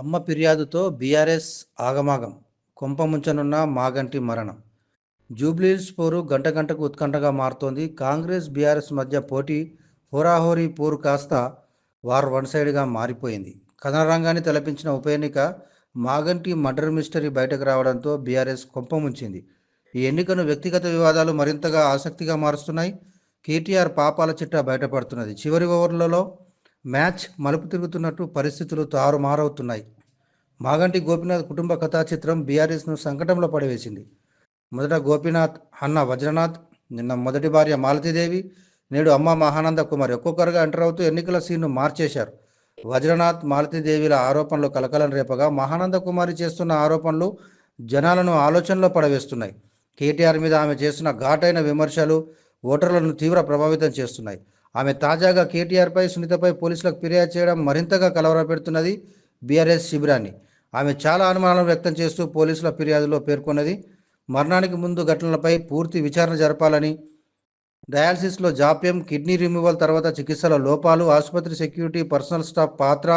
అమ్మ ఫిర్యాదుతో బీఆర్ఎస్ ఆగమాగం కొంపముంచనున్న మాగంటి మరణం. జూబ్లీహిల్స్ పోరు గంట గంటకు ఉత్కంఠగా మారుతోంది. కాంగ్రెస్ బీఆర్ఎస్ మధ్య పోటీ హోరాహోరీ పోరు కాస్త వారు వన్ సైడ్గా మారిపోయింది. కథనరంగాన్ని తలపించిన ఉప ఎన్నిక మాగంటి మర్డర్ మిస్టరీ బయటకు రావడంతో బీఆర్ఎస్ కొంపముంచింది ఈ ఎన్నికను వ్యక్తిగత వివాదాలు మరింతగా ఆసక్తిగా మారుస్తున్నాయి. కేటీఆర్ పాపాల చిట్టా బయటపడుతున్నది. చివరి ఓవర్లలో మ్యాచ్ మలుపు తిరుగుతున్నట్టు పరిస్థితులు తారుమారవుతున్నాయి. మాగంటి గోపీనాథ్ కుటుంబ కథా చిత్రం బీఆర్ఎస్ను సంకటంలో పడివేసింది. మొదట గోపీనాథ్ అన్న వజ్రనాథ్ నిన్న మొదటి భార్య మాలతీదేవి నేడు అమ్మ మహానంద కుమారి ఒక్కొక్కరుగా ఎంటర్ అవుతూ ఎన్నికల సీన్ను మార్చేశారు. వజ్రనాథ్ మాలతీదేవిల ఆరోపణలు కలకలం రేపగా మహానంద కుమారి చేస్తున్న ఆరోపణలు జనాలను ఆలోచనలో పడవేస్తున్నాయి. కేటీఆర్ మీద ఆమె చేస్తున్న ఘాటైన విమర్శలు ఓటర్లను తీవ్ర ప్రభావితం చేస్తున్నాయి. ఆమె తాజాగా కేటీఆర్పై సునీతపై పోలీసులకు ఫిర్యాదు చేయడం మరింతగా కలవరపెడుతున్నది బీఆర్ఎస్ శిబిరాన్ని. ఆమె చాలా అనుమానాలు వ్యక్తం చేస్తూ పోలీసుల ఫిర్యాదులో పేర్కొన్నది. మరణానికి ముందు ఘటనలపై పూర్తి విచారణ జరపాలని డయాలసిస్లో జాప్యం కిడ్నీ రిమూవల్ తర్వాత చికిత్సలో లోపాలు ఆసుపత్రి సెక్యూరిటీ పర్సనల్ స్టాఫ్ పాత్ర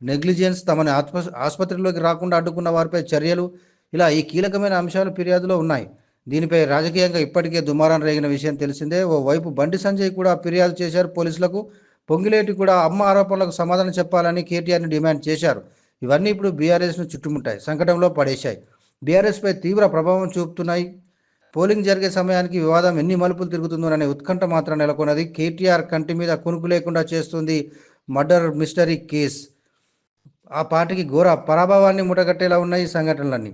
నెగ్లిజెన్స్ తమని ఆత్మ ఆసుపత్రిలోకి రాకుండా అడ్డుకున్న వారిపై చర్యలు ఇలా ఈ కీలకమైన అంశాలు ఫిర్యాదులో ఉన్నాయి. దీనిపై రాజకీయంగా ఇప్పటికే దుమారం రేగిన విషయం తెలిసిందే. ఓ వైపు బండి సంజయ్ కూడా ఫిర్యాదు చేశారు పోలీసులకు. పొంగిలేటి కూడా అమ్మ ఆరోపణలకు సమాధానం చెప్పాలని కేటీఆర్ని డిమాండ్ చేశారు. ఇవన్నీ ఇప్పుడు బీఆర్ఎస్ను చుట్టుముట్టాయి సంకటంలో పడేశాయి. బీఆర్ఎస్పై తీవ్ర ప్రభావం చూపుతున్నాయి. పోలింగ్ జరిగే సమయానికి వివాదం ఎన్ని మలుపులు తిరుగుతుందోననే ఉత్కంఠ మాత్రం నెలకొన్నది. కేటీఆర్ కంటి మీద కునుకు లేకుండా చేస్తుంది మర్డర్ మిస్టరీ కేస్. ఆ పార్టీకి ఘోర పరాభవాన్ని ముటగట్టేలా ఉన్నాయి ఈ సంఘటనలన్నీ.